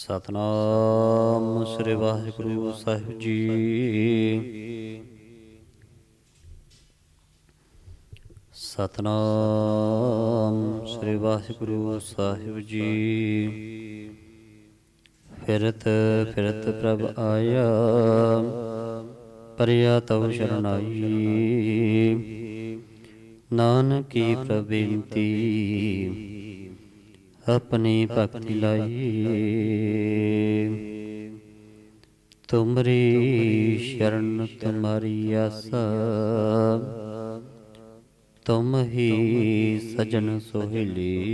ਸਤਨਾਮ ਸ੍ਰੀ ਵਾਹਿਗੁਰੂ ਸਾਹਿਬ ਜੀ। ਸਤਨਾਮ ਸ੍ਰੀ ਵਾਹਿਗੁਰੂ ਸਾਹਿਬ ਜੀ। ਫਿਰਤ ਫਿਰਤ ਪ੍ਰਭ ਆਇਆ, ਪਰਿਆ ਤਉ ਸ਼ਰਨਾਈ। ਨਾਨਕੀ ਪ੍ਰਬਿੰਤੀ ਆਪਣੀ ਭਗਤੀ ਲਾਈ। ਤੁਮਰੀ ਸ਼ਰਨ ਤੁਮਾਰੀ ਆਸਾ। ਤੁਮ ਹੀ ਸਜਣ ਸੋਹਿਲੀ।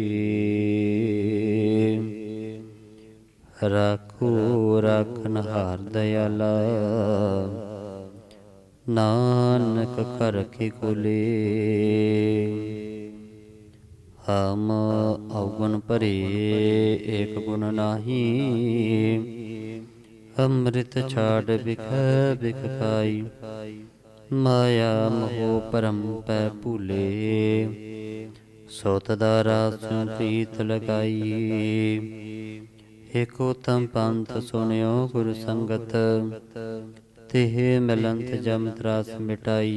ਰਾਖੋ ਰਾਖਨ ਦਇਆਲਾ। ਨਾਨਕ ਕਰ ਕੇ ਕੋਲੇ ਹਮ ਔਗੁਣ ਭਰੇ, ਏਕ ਗੁਣ ਨਾਹੀ। ਅੰਮ੍ਰਿਤ ਛਾੜ ਬਿਖ ਬਿਖ ਖਾਈ। ਮਾਇਆ ਮੋਹ ਪਰਮ ਪੈ ਭੂਲੇ। ਸੋਤ ਦਾ ਰਾਸ ਪ੍ਰੀਤ ਲਗਾਈ। ਏਕੋ ਤਮ ਪੰਥ ਸੁਣਿਓ ਗੁਰ ਸੰਗਤ। ਤਿਹ ਮਿਲੰਤ ਜਮ ਤਰਾਸ ਮਿਟਾਈ।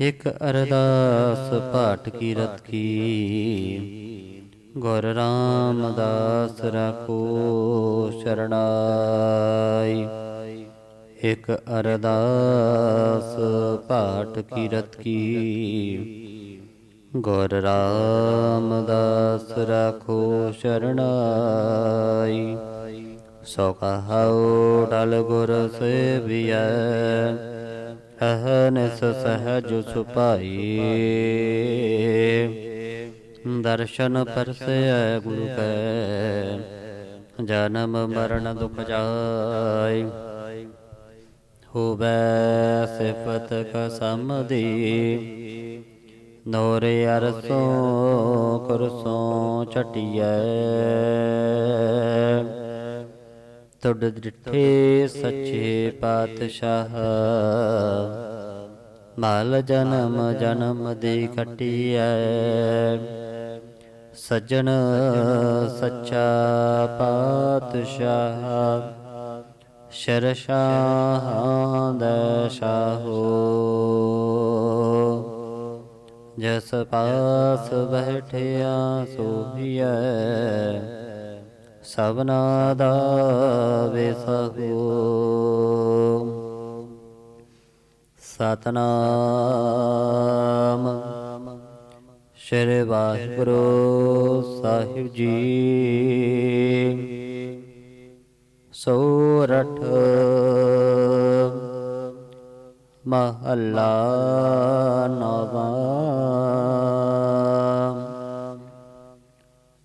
ਇਕ ਅਰਦਾਸ ਪਾਠ ਕੀ ਰਤ ਕੀ। ਗੁਰ ਰਾਮਦਾਸ ਰਾਖੋ ਸ਼ਰਣਾਈ। ਇਕ ਅਰਦਾਸ ਪਾਠ ਕੀ ਰਤ ਕੀ। ਗੁਰ ਰਾਮਦਾਸ ਰਾਖੋ ਸ਼ਰਣਾਈ। ਸੋ ਕਹਾਉ ਡਲ ਗੁਰ ਸੇਵੀਐ। ਅਹਨਸ ਸਹਜ ਸੁਪਾਈ ਦਰਸ਼ਨ ਪਰਸੈ ਗੁਰੂ ਕੈ ਜਨਮ ਮਰਨ ਦੁਖ ਜਾਈ ਹੋਵੇ ਸਿਫਤ ਕਸਮਦੀ ਨੋਰੇ ਅਰਸੋਂ ਕਰਸੋਂ ਛਟਿਐ ਤੁਡ ਡਿਠੇ ਸੱਚੇ ਪਾਤਸ਼ਾਹ। ਮਾਲ ਜਨਮ ਜਨਮ ਦੀ ਖਟਿਐ। ਸਜਣ ਸੱਚਾ ਪਾਤਸ਼ਾਹ। ਸ਼ਰਸ਼ਾਹਾਂ ਦਾ ਸ਼ਾਹੋ। ਜਸ ਪਾਸ ਬੈਠਿਆ ਸੋਹੀਐ। ਸਭਨਾ ਦਾ ਵੇਸਹੋ ਸਤਨਾਮ ਸ਼੍ਰੀ ਵਾਹਿਗੁਰੂ ਸਾਹਿਬ ਜੀ। ਸੋਰਠ ਮਹੱਲਾ ਨਵਾਂ।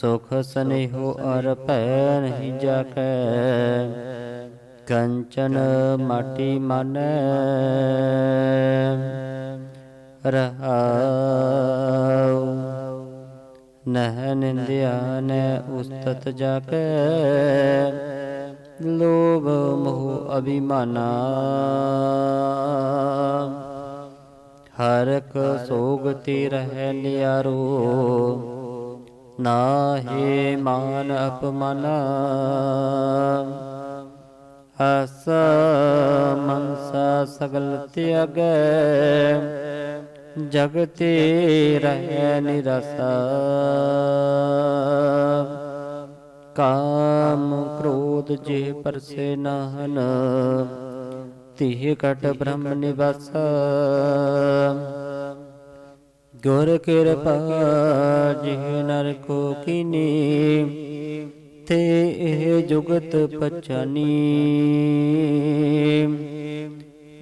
ਸੁਖ ਸਨੇਹੋ ਅਰ ਭੈ ਨਹੀਂ ਜਾਕੈ ਕੰਚਨ ਮਾਟੀ ਮਾਨੈ। ਰਹਾਉ। ਨਹਿ ਨਿੰਦਿਆ ਨੈ ਉਸਤਤ ਜਾਕੈ ਲੋਭ ਮੋਹ ਅਭਿਮਾਨਾ। ਹਰਕ ਸੋਗ ਤੇ ਰਹਿ ਨਿਆਰੋ। ਨਾਹੀ ਮਾਨ ਅਪਮਾਨਾ। ਅਸ ਮਨਸਾ ਸਗਲ ਤਿਆਗੈ। ਜਗਤੇ ਰਹਿ ਨਿਰਸਾ। ਕਾਮ ਕ੍ਰੋਧ ਜੇ ਪਰਸੇ ਨਾਹਨ। ਤਿਹ ਕਟ ਬ੍ਰਹਮ ਨਿਵਾਸ। ਗੁਰ ਕਿਰਪਾ ਜਿਹ ਨਰ ਕੋ ਕੀਨੀ, ਤੇ ਇਹ ਜੁਗਤ ਪਛਾਨੀ।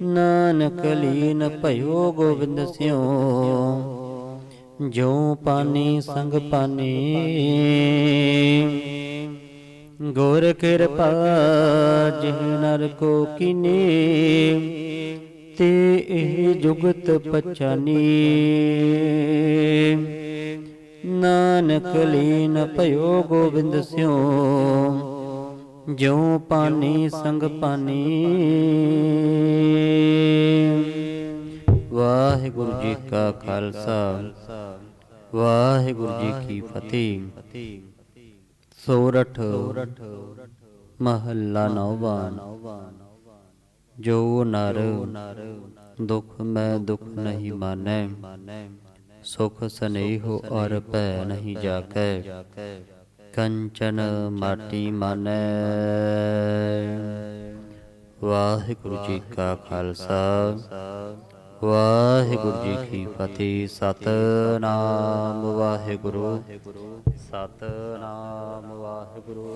ਨਾਨਕ ਲੀਨ ਭਇਓ ਗੋਬਿੰਦ ਸਿਉ ਜੋ ਪਾਨੀ ਸੰਗ ਪਾਨੀ। ਗੁਰ ਕਿਰਪਾ ਜਿਹ ਨਰ ਕੋ ਕੀਨੀ ਤੇ ਇਹ ਜੁਗਤ ਪਛਾਨੀ। ਨਾਨਕ ਲੀਨ ਭਇਓ ਗੋਬਿੰਦ ਸਿਉ, ਜਿਉ ਪਾਨੀ ਸੰਗ ਪਾਨੀ। ਵਾਹਿਗੁਰੂ ਜੀ ਕਾ ਖਾਲਸਾ, ਵਾਹਿਗੁਰੂ ਜੀ ਕੀ ਫਤਿਹ। ਸੋਰਠ ਮਹੱਲਾ ਨੌਵਾਂ। ਜੋ ਨਰ ਦੁਖ ਮੈਂ ਦੁਖ ਨਹੀਂ ਮਾਨੈ, ਸੁਖ ਸਨੇਹ ਔਰ ਭੈ ਨਹੀਂ ਜਾਕੈ, ਕੰਚਨ ਮਾਟੀ ਮਾਨੈ। ਵਾਹਿਗੁਰੂ ਜੀ ਕਾ ਖਾਲਸਾ, ਵਾਹਿਗੁਰੂ ਜੀ ਕੀ ਫਤਿਹ। ਸਤਨਾਮ ਵਾਹਿਗੁਰੂ ਸਤਨਾਮ ਵਾਹਿਗੁਰੂ।